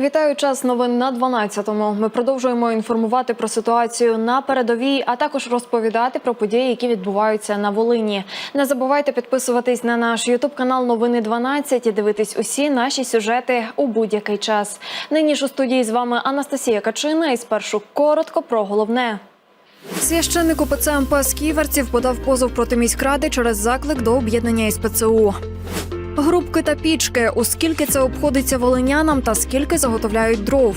Вітаю час новин на 12-му. Ми продовжуємо інформувати про ситуацію на передовій, а також розповідати про події, які відбуваються на Волині. Не забувайте підписуватись на наш Ютуб канал Новини 12 і дивитись усі наші сюжети у будь-який час. Нині ж у студії з вами Анастасія Качина. І спершу коротко про головне. Священник УПЦ МП Ківерців подав позов проти міськради через заклик до об'єднання із ПЦУ. Грубки та пічки. У скільки це обходиться волинянам та скільки заготовляють дров.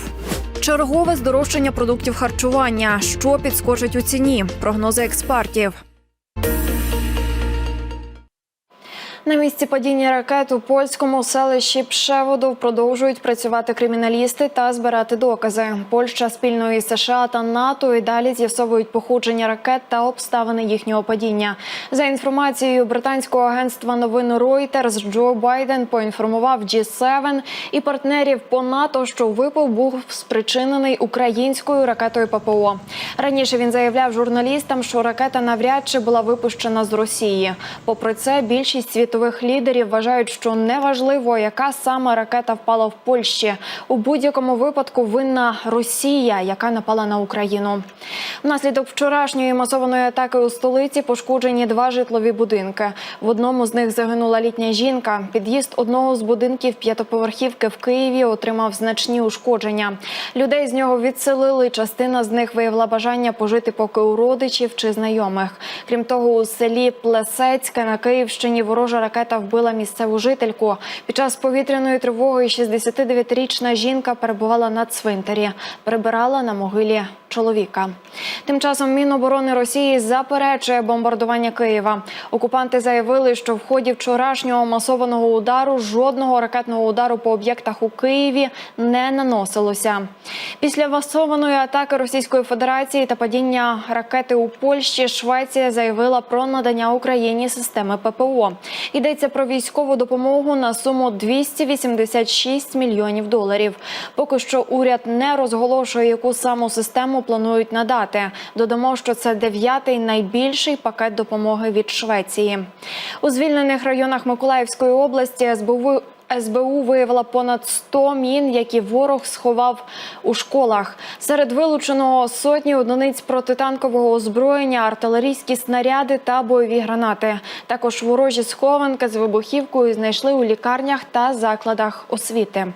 Чергове здорожчання продуктів харчування. Що підскочить у ціні? Прогнози експертів. На місці падіння ракет у польському селищі Пшеводов продовжують працювати криміналісти та збирати докази. Польща спільно із США та НАТО і далі з'ясовують походження ракет та обставини їхнього падіння. За інформацією британського агентства новин Reuters, Джо Байден поінформував G7 і партнерів по НАТО, що випав був спричинений українською ракетою ППО. Раніше він заявляв журналістам, що ракета навряд чи була випущена з Росії. Попри це, більшість світових лідерів вважають, що неважливо, яка саме ракета впала в Польщі. У будь-якому випадку винна Росія, яка напала на Україну. Внаслідок вчорашньої масованої атаки у столиці пошкоджені два житлові будинки. В одному з них загинула літня жінка. Під'їзд одного з будинків п'ятоповерхівки в Києві отримав значні ушкодження. Людей з нього відселили. Частина з них виявила бажання пожити поки у родичів чи знайомих. Крім того, у селі Плесецьке на Київщині ворожа ракета вбила місцеву жительку. Під час повітряної тривоги 69-річна жінка перебувала на цвинтарі, прибирала на могилі чоловіка. Тим часом Міноборони Росії заперечує бомбардування Києва. Окупанти заявили, що в ході вчорашнього масованого удару жодного ракетного удару по об'єктах у Києві не наносилося. Після масованої атаки Російської Федерації та падіння ракети у Польщі Швеція заявила про надання Україні системи ППО. Йдеться про військову допомогу на суму 286 мільйонів доларів. Поки що уряд не розголошує, яку саму систему планують надати. Додамо, що це дев'ятий найбільший пакет допомоги від Швеції. У звільнених районах Миколаївської області СБУ СБУ виявила понад 100 мін, які ворог сховав у школах. Серед вилученого сотні одиниць протитанкового озброєння, артилерійські снаряди та бойові гранати. Також ворожі схованки з вибухівкою знайшли у лікарнях та закладах освіти.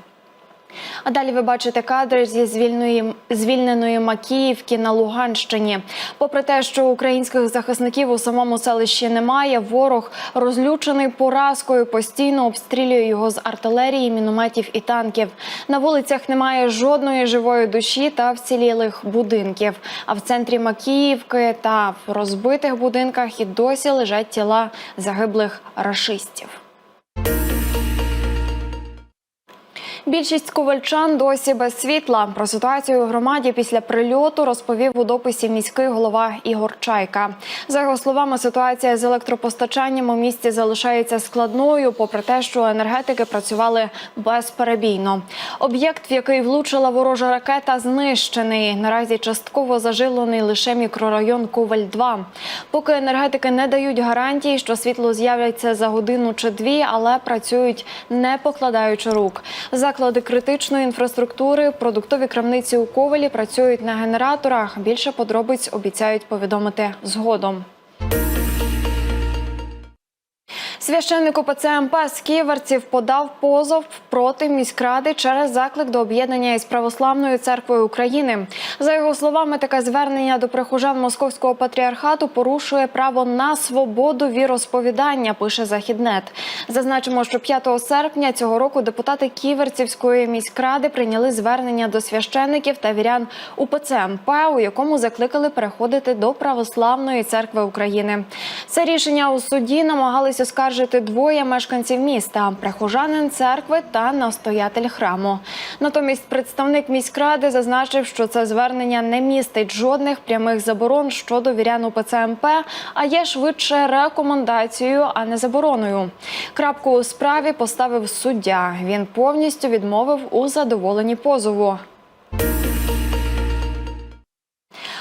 А далі ви бачите кадри зі звільної, звільненої Макіївки на Луганщині. Попри те, що українських захисників у самому селищі немає, ворог розлючений поразкою, постійно обстрілює його з артилерії, мінометів і танків. На вулицях немає жодної живої душі та вцілілих будинків. А в центрі Макіївки та в розбитих будинках і досі лежать тіла загиблих рашистів. Більшість ковальчан досі без світла. Про ситуацію у громаді після прильоту розповів у дописі міський голова Ігор Чайка. За його словами, ситуація з електропостачанням у місті залишається складною, попри те, що енергетики працювали безперебійно. Об'єкт, в який влучила ворожа ракета, знищений. Наразі частково заживлений лише мікрорайон Коваль 2 Поки енергетики не дають гарантії, що світло з'являться за годину чи дві, але працюють не покладаючи рук. Заклади критичної інфраструктури, продуктові крамниці у Ковалі працюють на генераторах. Більше подробиць обіцяють повідомити згодом. Священник ОПЦ МП з Ківерців подав позов проти міськради через заклик до об'єднання із православною церквою України. За його словами, таке звернення до прихожан московського патріархату порушує право на свободу віросповідання. Пише Західнет. Зазначимо, що 5 серпня цього року депутати Ківерцівської міськради прийняли звернення до священиків та вірян УПЦ МП, у якому закликали переходити до православної церкви України. Це рішення у суді намагалися оскаржити двоє мешканців міста прихожанин церкви та настоятель храму. Натомість представник міськради зазначив, що це звернення не містить жодних прямих заборон щодо вірян УПЦ МП, а є швидше рекомендацією, а не забороною. Крапку у справі поставив суддя. Він повністю відмовив у задоволенні позову.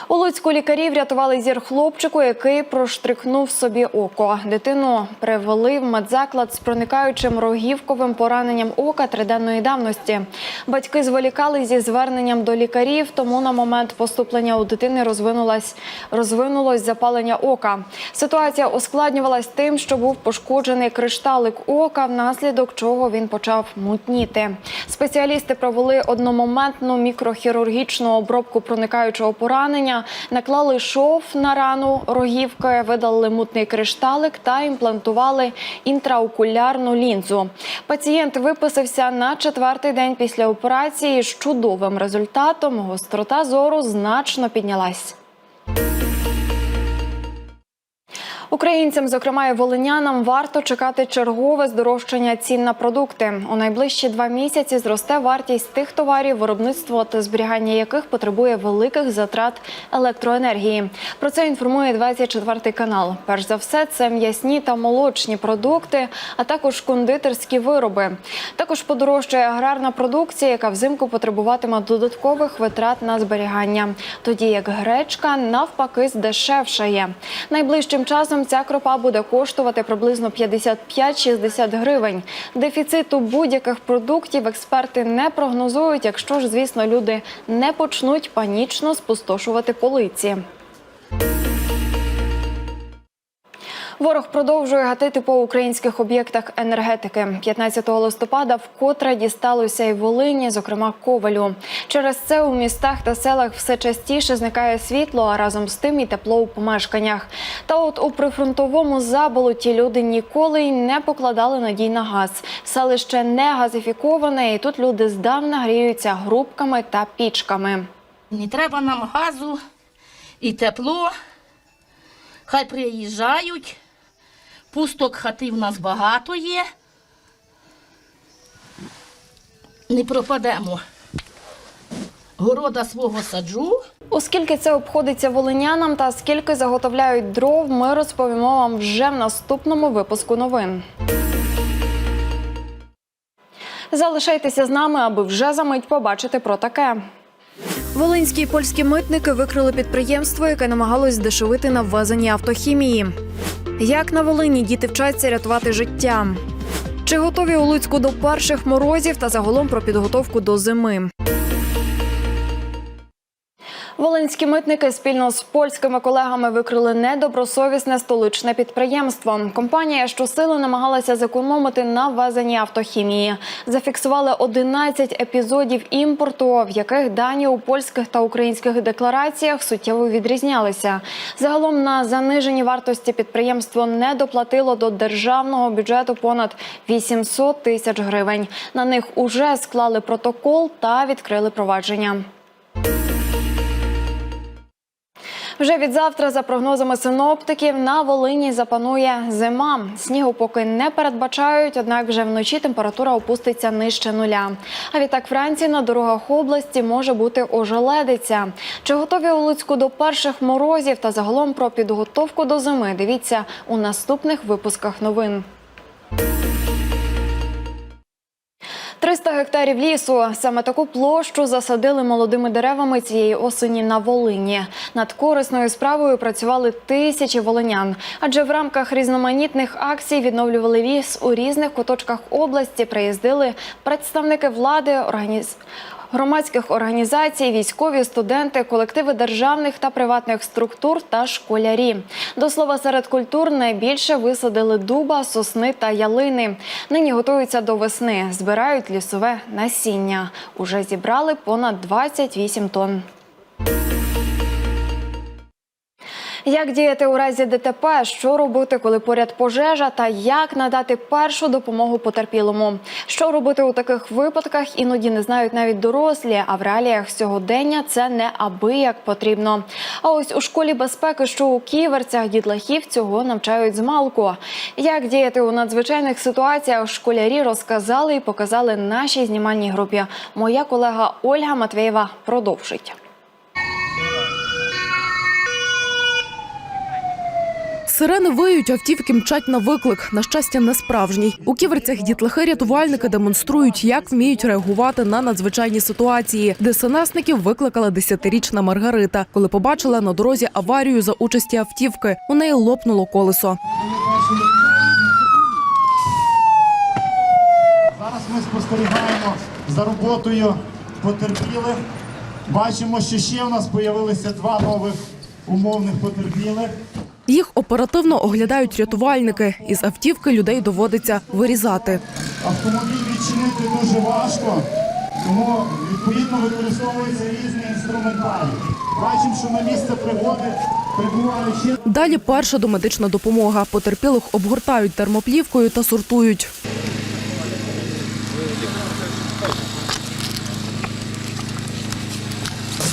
У Луцьку лікарі врятували зір хлопчику, який проштрикнув собі око. Дитину привели в медзаклад з проникаючим рогівковим пораненням ока триденної давності. Батьки зволікали зі зверненням до лікарів, тому на момент поступлення у дитини розвинулось, розвинулось запалення ока. Ситуація ускладнювалась тим, що був пошкоджений кришталик ока, внаслідок чого він почав мутніти. Спеціалісти провели одномоментну мікрохірургічну обробку проникаючого поранення, наклали шов на рану рогівки, видали мутний кришталик та імплантували інтраокулярну лінзу. Пацієнт виписався на четвертий день після операції з чудовим результатом. Гострота зору значно піднялась. Українцям, зокрема і волинянам, варто чекати чергове здорожчання цін на продукти. У найближчі два місяці зросте вартість тих товарів, виробництво та зберігання яких потребує великих затрат електроенергії. Про це інформує 24 канал. Перш за все, це м'ясні та молочні продукти, а також кондитерські вироби. Також подорожчає аграрна продукція, яка взимку потребуватиме додаткових витрат на зберігання. Тоді як гречка навпаки здешевшає. Найближчим часом ця кропа буде коштувати приблизно 55-60 гривень. Дефіциту будь-яких продуктів експерти не прогнозують, якщо ж, звісно, люди не почнуть панічно спустошувати полиці. Ворог продовжує гатити по українських об'єктах енергетики. 15 листопада вкотре дісталося і Волині, зокрема Ковалю. Через це у містах та селах все частіше зникає світло, а разом з тим і тепло у помешканнях. Та от у прифронтовому заболоті люди ніколи й не покладали надій на газ. Селище не газифіковане, і тут люди здавна гріються грубками та пічками. Не треба нам газу і тепло. Хай приїжджають. Пусток хати в нас багато є. Не пропадемо. Города свого саджу. Оскільки це обходиться волинянам та скільки заготовляють дров, ми розповімо вам вже в наступному випуску новин. Залишайтеся з нами, аби вже за мить побачити про таке. Волинські і польські митники викрили підприємство, яке намагалось здешевити на ввезенні автохімії. Як на Волині діти вчаться рятувати життя? Чи готові у Луцьку до перших морозів та загалом про підготовку до зими? Волинські митники спільно з польськими колегами викрили недобросовісне столичне підприємство. Компанія щосили намагалася зекономити на ввезенні автохімії. Зафіксували 11 епізодів імпорту, в яких дані у польських та українських деклараціях суттєво відрізнялися. Загалом на занижені вартості підприємство не доплатило до державного бюджету понад 800 тисяч гривень. На них уже склали протокол та відкрили провадження. Вже від завтра, за прогнозами синоптиків, на Волині запанує зима. Снігу поки не передбачають, однак вже вночі температура опуститься нижче нуля. А відтак вранці на дорогах області може бути ожеледиця. Чи готові у Луцьку до перших морозів та загалом про підготовку до зими? Дивіться у наступних випусках новин. 300 гектарів лісу. Саме таку площу засадили молодими деревами цієї осені на Волині. Над корисною справою працювали тисячі волинян. Адже в рамках різноманітних акцій відновлювали ліс у різних куточках області. Приїздили представники влади, організ... громадських організацій, військові, студенти, колективи державних та приватних структур та школярі. До слова, серед культур найбільше висадили дуба, сосни та ялини. Нині готуються до весни, збирають лісове насіння. Уже зібрали понад 28 тонн. Як діяти у разі ДТП, що робити, коли поряд пожежа, та як надати першу допомогу потерпілому? Що робити у таких випадках? Іноді не знають навіть дорослі, а в реаліях сьогодення це не аби як потрібно. А ось у школі безпеки, що у ківерцях дітлахів цього навчають з малку. Як діяти у надзвичайних ситуаціях, школярі розказали і показали нашій знімальній групі. Моя колега Ольга Матвєєва продовжить. Сирени виють, автівки мчать на виклик. На щастя, не справжній. У ківерцях дітлахи-рятувальники демонструють, як вміють реагувати на надзвичайні ситуації. ДСНСників викликала десятирічна Маргарита, коли побачила на дорозі аварію за участі автівки. У неї лопнуло колесо. Зараз ми спостерігаємо за роботою потерпілих. Бачимо, що ще у нас з'явилися два нових умовних потерпілих. Їх оперативно оглядають рятувальники. Із автівки людей доводиться вирізати. Автомобіль відчинити дуже важко, тому відповідно використовуються різні інструментарі. Бачимо, що на місце пригоди прибувають. Далі перша домедична допомога. Потерпілих обгортають термоплівкою та сортують.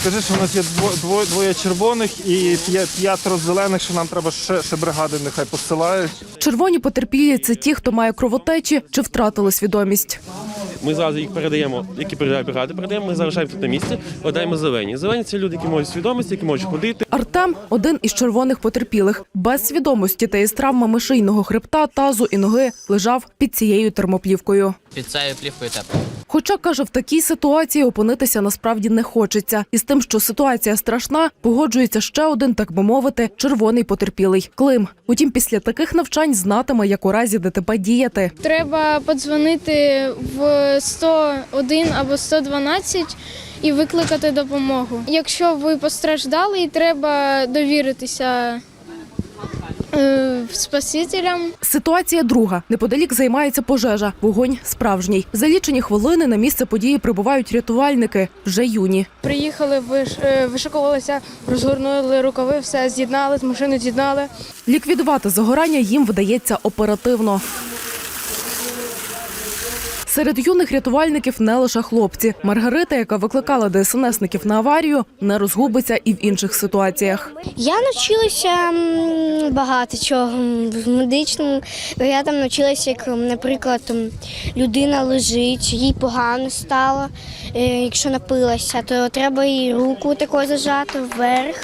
Скажи, що у нас є дво- двоє, двоє червоних і п'я- п'ятеро зелених, що нам треба ще, ще бригади, нехай посилають. Червоні потерпілі це ті, хто має кровотечі чи втратили свідомість. Ми зараз їх передаємо, які передають бригади, передаємо, ми залишаємо тут на місці, віддаємо зелені. Зелені це люди, які можуть свідомість, які можуть ходити. Артем один із червоних потерпілих. Без свідомості та із травмами шийного хребта, тазу і ноги лежав під цією термоплівкою. Під цією плівкою тепло. Хоча каже, в такій ситуації опинитися насправді не хочеться. І з тим, що ситуація страшна, погоджується ще один, так би мовити, червоний потерпілий Клим. Утім, після таких навчань знатиме, як у разі ДТП діяти. Треба подзвонити в 101 або 112 і викликати допомогу. Якщо ви постраждали, треба довіритися спасителям. Ситуація друга. Неподалік займається пожежа. Вогонь справжній. За лічені хвилини на місце події прибувають рятувальники. Вже юні. Приїхали, виш- е, вишикувалися, розгорнули рукави, все з'єднали, з машини з'єднали. Ліквідувати загорання їм вдається оперативно. Серед юних рятувальників не лише хлопці. Маргарита, яка викликала ДСНСників на аварію, не розгубиться і в інших ситуаціях. Я навчилася багато чого в медичному. Я там навчилася, як, наприклад, людина лежить, їй погано стало. Е, Якщо напилася, то треба їй руку такою зажати вверх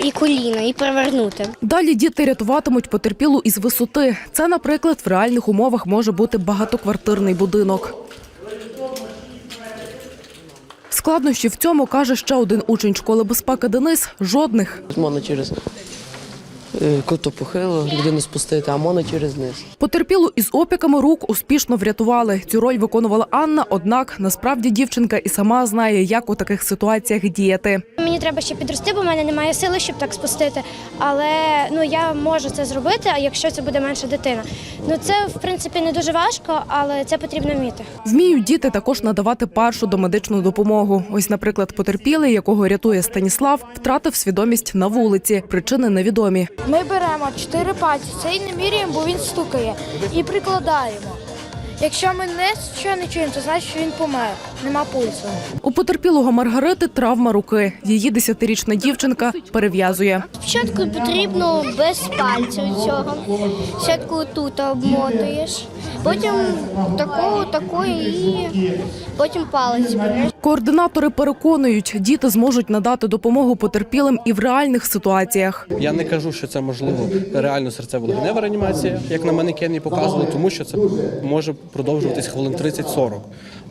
і коліна, і перевернути. Далі діти рятуватимуть потерпілу із висоти. Це, наприклад, в реальних умовах може бути багатоквартирний будинок. Складнощі в цьому каже ще один учень школи безпеки Денис. Жодних. Можна через е, кото похило людину спустити, а можна через низ. Потерпілу із опіками рук успішно врятували. Цю роль виконувала Анна. Однак насправді дівчинка і сама знає, як у таких ситуаціях діяти. Мені треба ще підрости, бо в мене немає сили, щоб так спустити. Але ну я можу це зробити, а якщо це буде менша дитина. Ну це в принципі не дуже важко, але це потрібно вміти. Вміють діти також надавати першу домедичну допомогу. Ось, наприклад, потерпілий, якого рятує Станіслав, втратив свідомість на вулиці. Причини невідомі. Ми беремо чотири пальці, цей не міряємо, бо він стукає, і прикладаємо. Якщо ми не що не чуємо, то значить, що він помер, нема пульсу. У потерпілого Маргарити травма руки. Її десятирічна дівчинка перев'язує. Спочатку потрібно без пальців цього. Спочатку тут обмотуєш, потім такого, такої і потім палець. Координатори переконують, діти зможуть надати допомогу потерпілим і в реальних ситуаціях. Я не кажу, що це можливо реально серцево-легенева реанімація, як на манекені показували, тому що це може продовжуватись хвилин 30-40.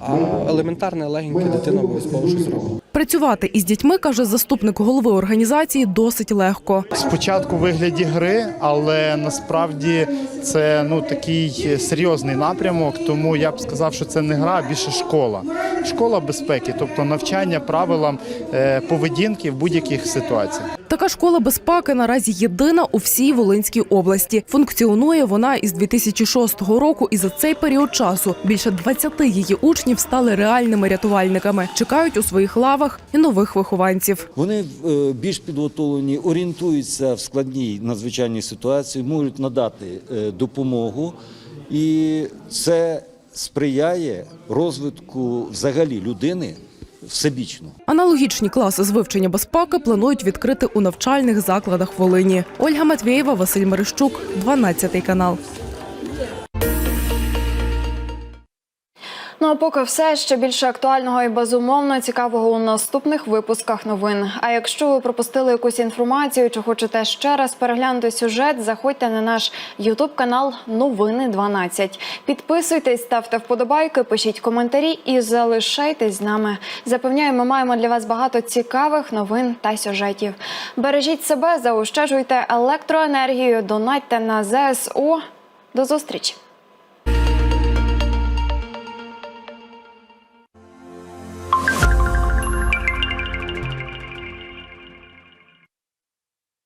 А елементарне легеньке дитина обов'язково щось робить. Працювати із дітьми, каже заступник голови організації, досить легко. спочатку вигляді гри, але насправді це ну такий серйозний напрямок. Тому я б сказав, що це не гра, а більше школа. Школа безпеки, тобто навчання правилам е, поведінки в будь-яких ситуаціях. Така школа безпеки наразі єдина у всій Волинській області. Функціонує вона із 2006 року, і за цей період часу більше 20 її учнів стали реальними рятувальниками. Чекають у своїх лавах і нових вихованців. Вони е, більш підготовлені, орієнтуються в складній надзвичайній ситуації, можуть надати е, допомогу, і це сприяє розвитку взагалі людини всебічно. Аналогічні класи з вивчення безпеки планують відкрити у навчальних закладах Волині. Ольга Матвєєва, Василь Мерещук, 12 канал. Ну а поки все ще більше актуального і безумовно цікавого у наступних випусках новин. А якщо ви пропустили якусь інформацію чи хочете ще раз переглянути сюжет, заходьте на наш Ютуб канал Новини 12. Підписуйтесь, ставте вподобайки, пишіть коментарі і залишайтесь з нами. Запевняю, ми маємо для вас багато цікавих новин та сюжетів. Бережіть себе, заощаджуйте електроенергію, донатьте на ЗСУ. До зустрічі!